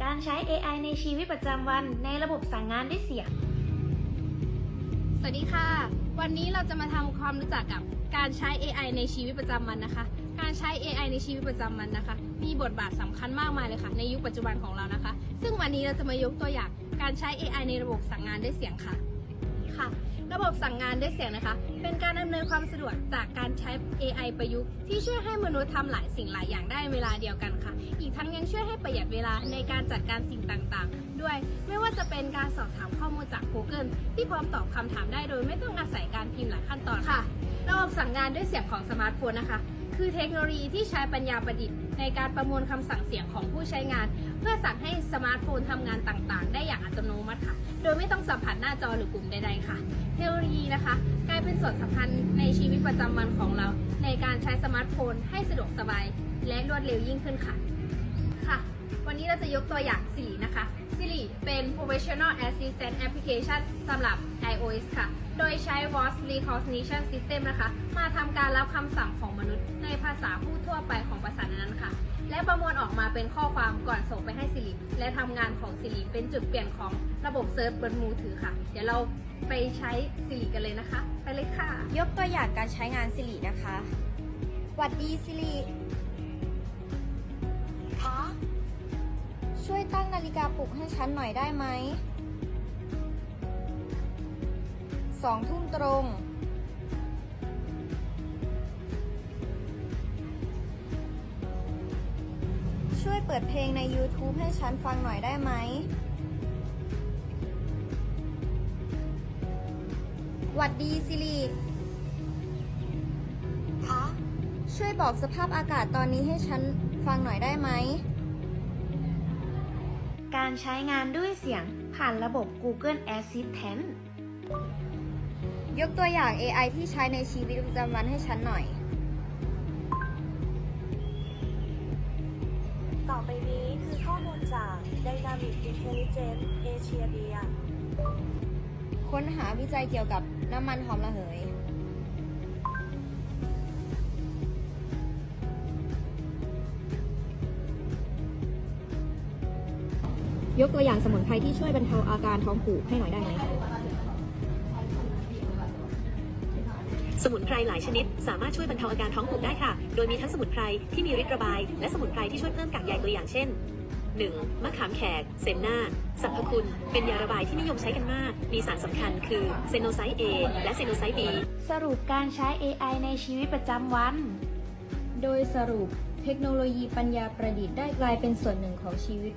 การใช้ AI ในชีวิตประจำวันในระบบสั่งงานด้วยเสียง สวัสดีค่ะ วันนี้เราจะมาทำความรู้จักกับการใช้ AI ในชีวิตประจำวันนะคะ การใช้ AI ในชีวิตประจำวันนะคะ มีบทบาทสำคัญมากมายเลยค่ะ ในยุคปัจจุบันของเรานะคะ ซึ่งวันนี้เราจะมายกตัวอย่างการใช้ AI ในระบบสั่งงานด้วยเสียงค่ะ ค่ะ ระบบสั่งงานด้วยเสียงนะคะ เป็นการอำนวยความสะดวกจากการใช้ AI ประยุกต์ ที่ช่วยให้มนุษย์ทำหลายสิ่งหลายอย่างได้เวลาเดียวกันค่ะ อีกทั้งยังช่วยให้ประหยัดเวลาในการจัดการสิ่งต่างๆ ด้วย ไม่ว่าจะเป็นการสอบถามข้อมูลจาก Google ที่พร้อมตอบคำถามได้โดยไม่ต้องอาศัยการพิมพ์หลายขั้นตอนค่ะ ระบบสั่งงานด้วยเสียงของสมาร์ทโฟนนะคะ คือเทคโนโลยีที่ใช้ปัญญาประดิษฐ์ ในการประมวลคำสั่งเสียงของผู้ใช้งาน เพื่อสั่งให้สมาร์ทโฟนทำงานต่างๆ ได้อย่างอัตโนมัติค่ะ โดยไม่ต้องสัมผัสหน้าจอหรือปุ่มใดๆค่ะ เทคโนโลยีนะคะ กลายเป็นส่วนสำคัญในชีวิตประจำวันของเรา ในการใช้สมาร์ทโฟนให้สะดวกสบาย และรวดเร็วยิ่งขึ้นค่ะ ค่ะ วันนี้เราจะยกตัวอย่าง Siri นะคะ Siri เป็น professional assistant application สำหรับ iOS ค่ะ โดยใช้ voice recognition system นะคะ มาทำการรับคำสั่งของมนุษย์ในภาษาพูดทั่วไปของภาษานั้นค่ะ และประมวลออกมาเป็นข้อความก่อนส่งไปให้ Siri และทำงานของ Siri เป็นจุดเปลี่ยนของระบบเซิร์ชบนมือถือค่ะ เดี๋ยวเราไปใช้ Siri กันเลยนะคะ ไปเลยค่ะ ยกตัวอย่างการใช้งานสิรินะคะ หวัดดีสิริ ช่วยตั้งนาฬิกาปลุกให้ฉันหน่อยได้ไหม สองทุ่มตรง ช่วยเปิดเพลงใน YouTube ให้ฉันฟังหน่อยได้ไหม หวัดดีสิริคะช่วยบอกสภาพอากาศตอนนี้ให้ฉันฟังหน่อยได้ไหม การใช้งานด้วยเสียงผ่านระบบ Google Assistant ยกตัวอย่าง AI ที่ใช้ในชีวิตประจำวันให้ฉันหน่อย ต่อไปนี้คือข้อมูลจาก Dynamic Intelligence Asia d a ค้นหาวิจัยเกี่ยวกับน้ำมันหอมระเหย ยกตัวอย่างสมุนไพรที่ช่วยบรรเทาอาการท้องผูกให้หน่อยได้ไหมสมุนไพรหลายชนิด สามารถช่วยบรรเทาอาการท้องผูกได้ค่ะ โดยมีทั้งสมุนไพรที่มีฤทธิ์ระบาย และสมุนไพรที่ช่วยเพิ่มกากใยตัวอย่างเช่น 1. มะขามแขก เซนนาสรรพคุณ เป็นยาระบายที่นิยมใช้กันมาก มีสารสำคัญคือเซโนไซต์ A และเซโนไซต์ B สรุปการใช้ AI ในชีวิตประจำวัน โดยสรุป เทคโนโลยีปัญญาประดิษฐ์ได้กลายเป็นส่วนหนึ่งของชีวิต